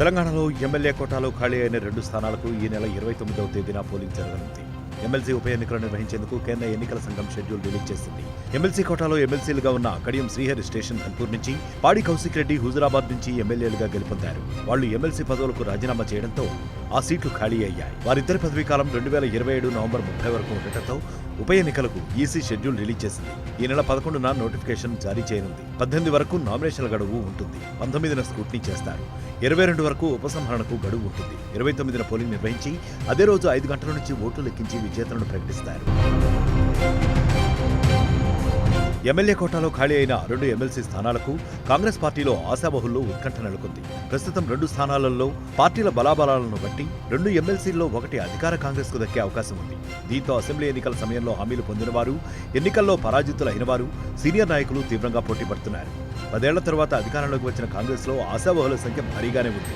తెలంగాణలో ఎమ్మెల్యే కోటాలో ఖాళీ అయిన రెండు స్థానాలకు ఈ నెల ఇరవై తొమ్మిదవ తేదీన పోలింగ్ జరగనుంది. ఎమ్మెల్సీ ఉప ఎన్నికలు నిర్వహించేందుకు కేంద్ర ఎన్నికల సంఘం షెడ్యూల్ రిలీజ్ చేసింది. ఎమ్మెల్సీ కోటాలో ఎమ్మెల్సీలుగా ఉన్న కడియం శ్రీహరి స్టేషన్ కన్పూర్ నుంచి పాడి కౌశిక్ రెడ్డి హుజురాబాద్ నుంచి ఎమ్మెల్యేలుగా గెలుపొందారు. వాళ్ళు ఎమ్మెల్సీ పదవులకు రాజీనామా చేయడంతో ఆ సీట్లు ఖాళీ అయ్యాయి. వారిద్దరి పదవీ కాలం రెండు వేల ఇరవై ఏడు నవంబర్ ముప్పై వరకు ఉండటంతో ఉప ఎన్నికలకు ఈసీ షెడ్యూల్ రిలీజ్ చేసింది. ఈ నెల పదకొండున నోటిఫికేషన్ జారీ చేయనుంది. పద్దెనిమిది వరకు నామినేషన్ల గడువు ఉంటుంది. పంతొమ్మిదిన స్క్రూట్నీ చేస్తారు. ఇరవై రెండు వరకు ఉపసంహరణకు గడువు ఉంటుంది. ఇరవై తొమ్మిదిన పోలింగ్ నిర్వహించి అదే రోజు ఐదు గంటల నుంచి ఓట్లు లెక్కించి విజేతలను ప్రకటిస్తారు. ఎమ్మెల్యే కోటాలో ఖాళీ అయిన రెండు ఎమ్మెల్సీ స్థానాలకు కాంగ్రెస్ పార్టీలో ఆశాబహుల్లో ఉత్కంఠ నెలకొంది. ప్రస్తుతం రెండు స్థానాలలో పార్టీల బలాబలాలను బట్టి రెండు ఎమ్మెల్సీల్లో ఒకటి అధికార కాంగ్రెస్కు దక్కే అవకాశం ఉంది. దీంతో అసెంబ్లీ ఎన్నికల సమయంలో హామీలు పొందినవారు ఎన్నికల్లో పరాజితులైన వారు సీనియర్ నాయకులు తీవ్రంగా పోటీ పడుతున్నారు పదేళ్ళ తర్వాత అధికారంలోకి వచ్చిన కాంగ్రెస్లో ఆశాబహుల సంఖ్య భారీగానే ఉంది.